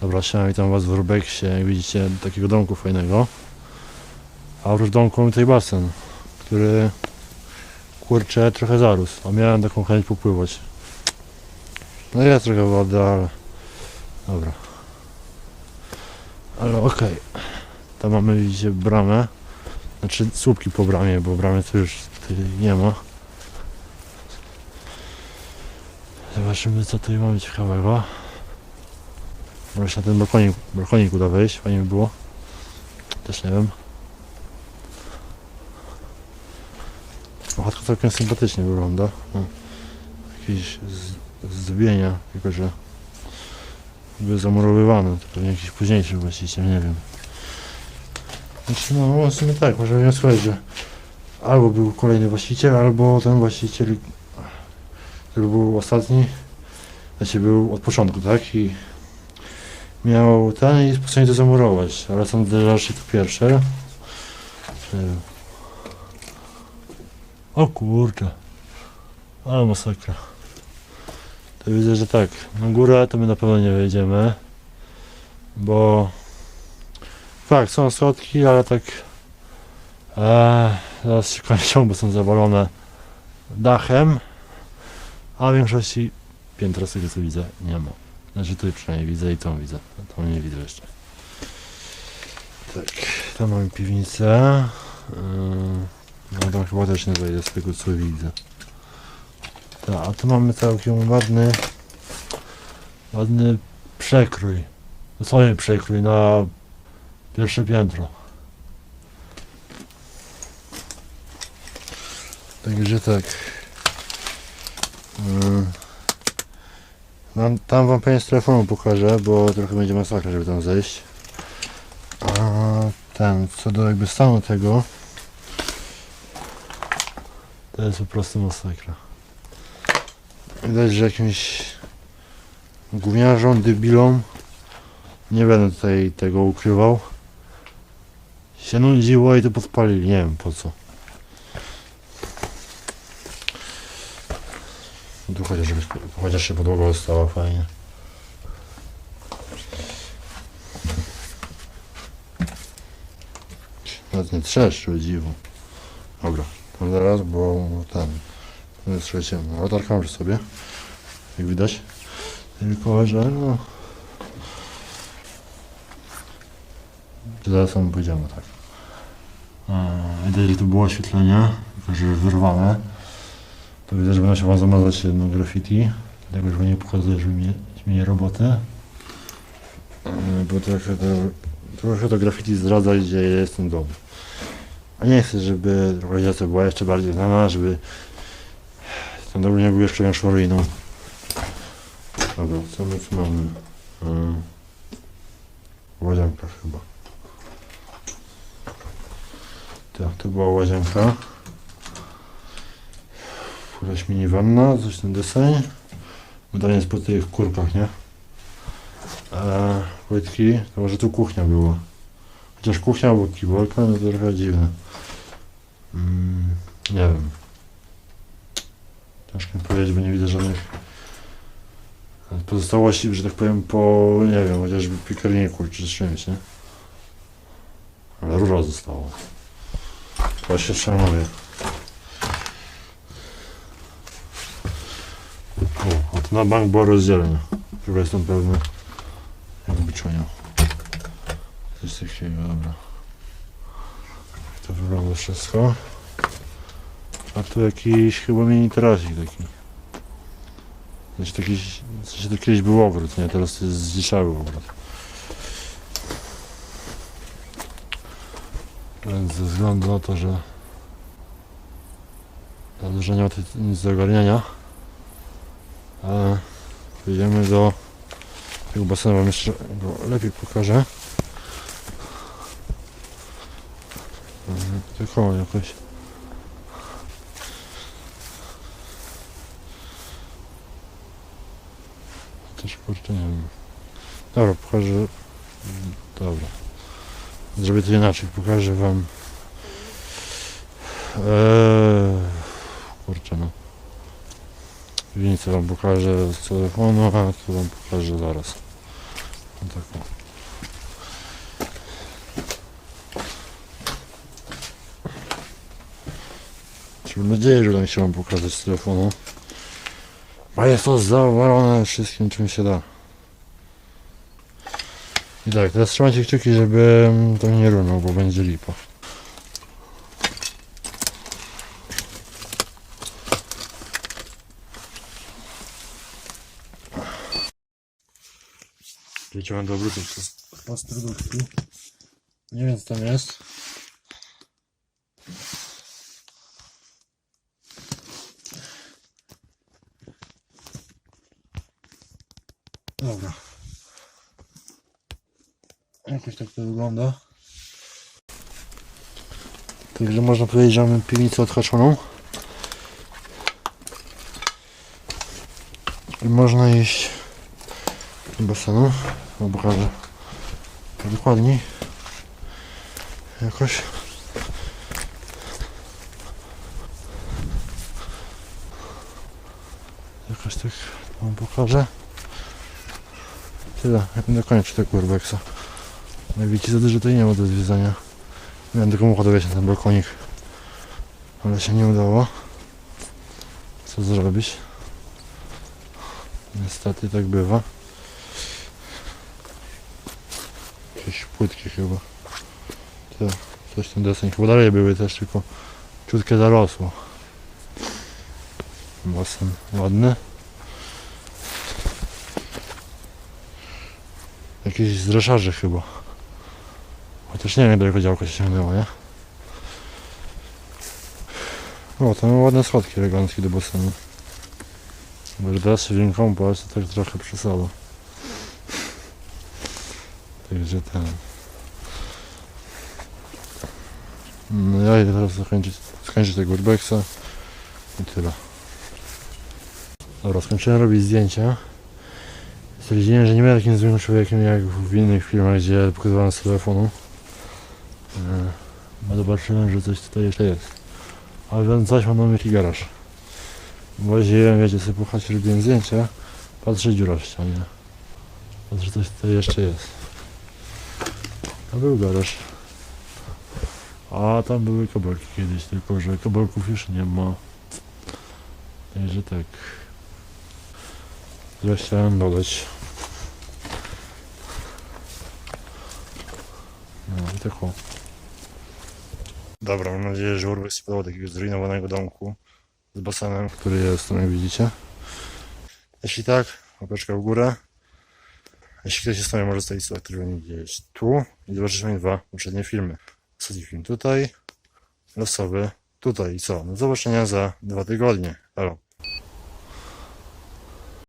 Dobra, siema, witam was w Urbexie, jak widzicie, takiego domku fajnego. A oprócz domku mamy tutaj basen, który kurczę trochę zarósł, a miałem taką chęć popływać. No jest trochę wody, ale dobra. Ale okej. Tam mamy widzicie bramę, znaczy słupki po bramie, bo bramy to już tutaj nie ma. Zobaczymy co tutaj mamy ciekawego. Może się na ten balkonik, balkonik uda wejść, fajnie by było. Też nie wiem. Chatka całkiem sympatycznie wygląda. No. Jakieś zdobienia, tylko że były zamurowywane. To pewnie jakiś późniejszy właściciel, nie wiem. Znaczy no w sumie tak, możemy wnioskować, że albo był kolejny właściciel, albo ten właściciel, który był ostatni, znaczy był od początku, tak? I miał ten i postanowił to zamurować, ale że raczej to pierwsze. O kurczę. Ale masakra. To widzę, że tak, na górę to my na pewno nie wejdziemy, bo tak, są schodki, ale tak e, zaraz się kończą, bo są zawalone dachem, a w większości piętra z tego co widzę nie ma. Znaczy tutaj przynajmniej widzę i tą widzę. A Tą nie widzę jeszcze. Tak, tam mamy piwnicę. Yy, no tam chyba też nie wejdę z tego co widzę. Tak, a tu mamy całkiem ładny ładny przekrój. Dosłownie przekrój na pierwsze piętro. Także tak. Yy. Mam, tam wam pewnie z telefonu pokażę, bo trochę będzie masakra, żeby tam zejść. A ten, co do jakby stanu tego, to jest po prostu masakra. Widać, że jakimś gówniarzom, debilom, nie będę tutaj tego ukrywał, się nudziło i to podpalili, nie wiem po co. Tu chociaż, chociaż się podłoga została fajnie. Nawet nie trzeszczy, o dziwo. Dobra, to zaraz, bo ten, ciemno. Latarka przy sobie, jak widać. Tylko, że no... Zaraz wam powiedziałem tak. A, Widać, że tu było oświetlenie, że wyrwane. To widzę, że będę się wam zamazać jedno graffiti, dlatego że nie pokazuję, żeby mieć mniej roboty. Yy, Bo trochę to, trochę to graffiti zdradza, gdzie jest ten dom. A nie chcę, żeby organizacja była jeszcze bardziej znana, żeby ten dom nie był jeszcze większą ruiną. Dobra, co my tu mamy? Yy, Łazienka chyba. Tak, to była łazienka. Jakaś miniwanna, coś ten deseń. Jest po tych kurkach, nie? Eee, płytki, to może tu kuchnia była. Chociaż kuchnia albo kibolka, no to trochę dziwne. Mm, nie wiem. Ciężko mi powiedzieć, bo nie widzę żadnych pozostałości, że tak powiem, po, nie wiem, chociażby piekarniku czy czymś, nie? Ale rura została. To się szanuję. O, a to na bank było rozdzielone. Chyba jestem pewny. Jakby czunią. Coś takiego, dobra. Jak to wygląda wszystko. A tu jakiś chyba mini tarasik taki. Znaczy taki, znaczy to kiedyś był ogród, nie? Teraz to jest zdziczały ogród. Więc ze względu na to, że za dużo nie ma nic do ogarniania, ale Przejdziemy do tego basenu, wam jeszcze go lepiej pokażę. Mhm, Tylko jakoś. Też kurczę nie wiem. Dobra, pokażę. Dobra. Zrobię to inaczej, pokażę wam. Eee, kurczę no. Piwnicę wam pokażę z telefonu, a tu wam pokażę zaraz. No tak. o. Mam nadzieję, że uda mi się wam pokazać z telefonu. A jest to zawalone wszystkim czym się da. I tak, teraz trzymajcie kciuki, żeby to nie runął, bo będzie lipa. Wiedziałem do obrótu przez pastrudówki. Nie wiem co tam jest. Dobra. Jakoś tak to wygląda. Także można powiedzieć, że mamy piwnicę odhaczoną. I można iść basenu. No pokażę to dokładniej. Jakoś. Jakoś tak wam pokażę. Tyle, ja będę kończyć tego urbexa. Jak widzicie, za dużo tutaj nie ma do zwiedzania. Miałem tylko układować na ten balkonik. Ale się nie udało. Co zrobić? Niestety tak bywa. Jakieś płytki chyba. To, coś ten desen. Chyba dalej były też, tylko ciutkie zarosło. Basen ładny. Jakieś zreszarzy chyba. Chociaż nie wiem, daleko działko się ciągnęło, nie? O, tam ładne schodki eleganckie do basenu. Może teraz się ręką to tak trochę przesada. Także ten... No ja idę teraz zakończyć, skończyć tego urbexa i tyle. Dobra, skończyłem robić zdjęcia. Stwierdziłem, że nie będę takim złym człowiekiem jak w innych filmach, gdzie pokazywałem z telefonu. E, Bo zobaczyłem, że coś tutaj jeszcze jest. Ale wiem coś, mam na myśli garaż. Bo jeździłem, wiecie, sobie puchać, robiłem zdjęcia, patrzę dziura w ścianie. Patrzę, coś tutaj jeszcze jest. To był garaż. A tam były kabelki kiedyś, tylko że kabelków już nie ma. Także tak. Ja chciałem dodać. No i tak o. Dobra, mam nadzieję, że Urbex się podobał takiego zrujnowanego domku z basenem, który jest tu, jak widzicie. Jeśli tak, łapeczka w górę. Jeśli ktoś jest nami, może zostawić subskrypcję gdzieś tu i zobaczyć moje dwa poprzednie filmy. Ostatni film tutaj, losowy tutaj i co? Do zobaczenia za dwa tygodnie. Halo.